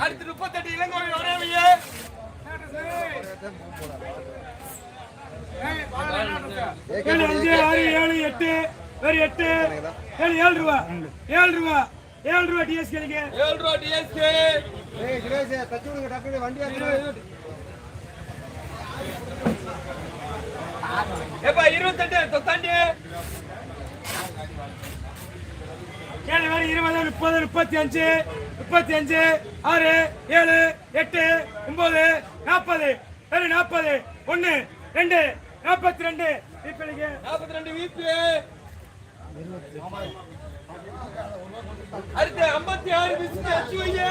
அடுத்து முப்பத்தெட்டு இளங்கோவில் ஒரேவைய ஏழு அஞ்சு ஆறு ஏழு எட்டு வேறு எட்டு. ஏழு ஏழு ரூபா. ஏழு ரூபா. ஏழு ரூபா டிஎஸ்கேலுக்கு ஏழு ரூபா டிஎஸ்கே எப்பா இருபத்தெட்டு தாண்டி ஏழு வேறு இருபது முப்பது முப்பத்தி அஞ்சு முப்பத்தி அஞ்சு ஆறு ஏழு எட்டு ஒன்பது நாற்பது. வேறு நாற்பது. ஒன்று ரெண்டு நாற்பத்தி ரெண்டு இப்படிக்கு நாற்பத்தி ரெண்டு வீப்பு. அடுத்து ஐம்பத்தி ஆறு பிஸ்கட் அச்சு வைங்க.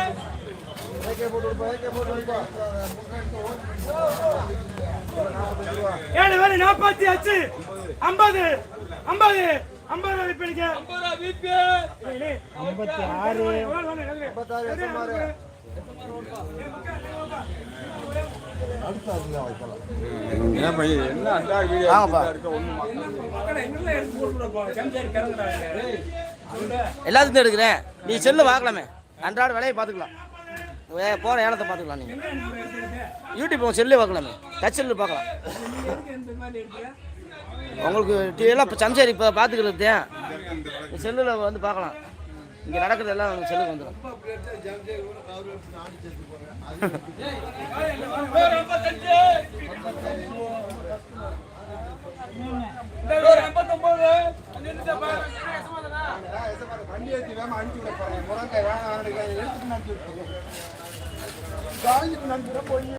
ஏழு வேறு நாற்பத்தி அஞ்சு ஐம்பது ஐம்பது. ஐம்பது ரூபாய் இப்படிக்கு ஐம்பது ரூபா வீப்பு ஐம்பத்தி ஆறு எல்லாத்துக்கும் எடுக்கிறேன். நீ செல்லு பார்க்கலாமே அன்றாட வேலையை பார்த்துக்கலாம். ஏ போகிற ஏலத்தை பார்த்துக்கலாம் நீங்கள் யூடியூப் உங்கள் செல்லு பார்க்கலாமே டச் செல்லு பார்க்கலாம் உங்களுக்கு டிவியெல்லாம் இப்போ சம்சாரி இப்போ பார்த்துக்கிறது செல்லில் வந்து பார்க்கலாம் இங்கே நடக்கிறது எல்லாம் உங்கள் செல்லுக்கு வந்துடும் வண்டி ஏற்றி வேமா அனுப்பிச்சி விட முருங்கை வேணாம் எடுத்து அனுப்பிச்சி விட்டுருக்கோம் காலேஜுக்கு நண்பரை போய்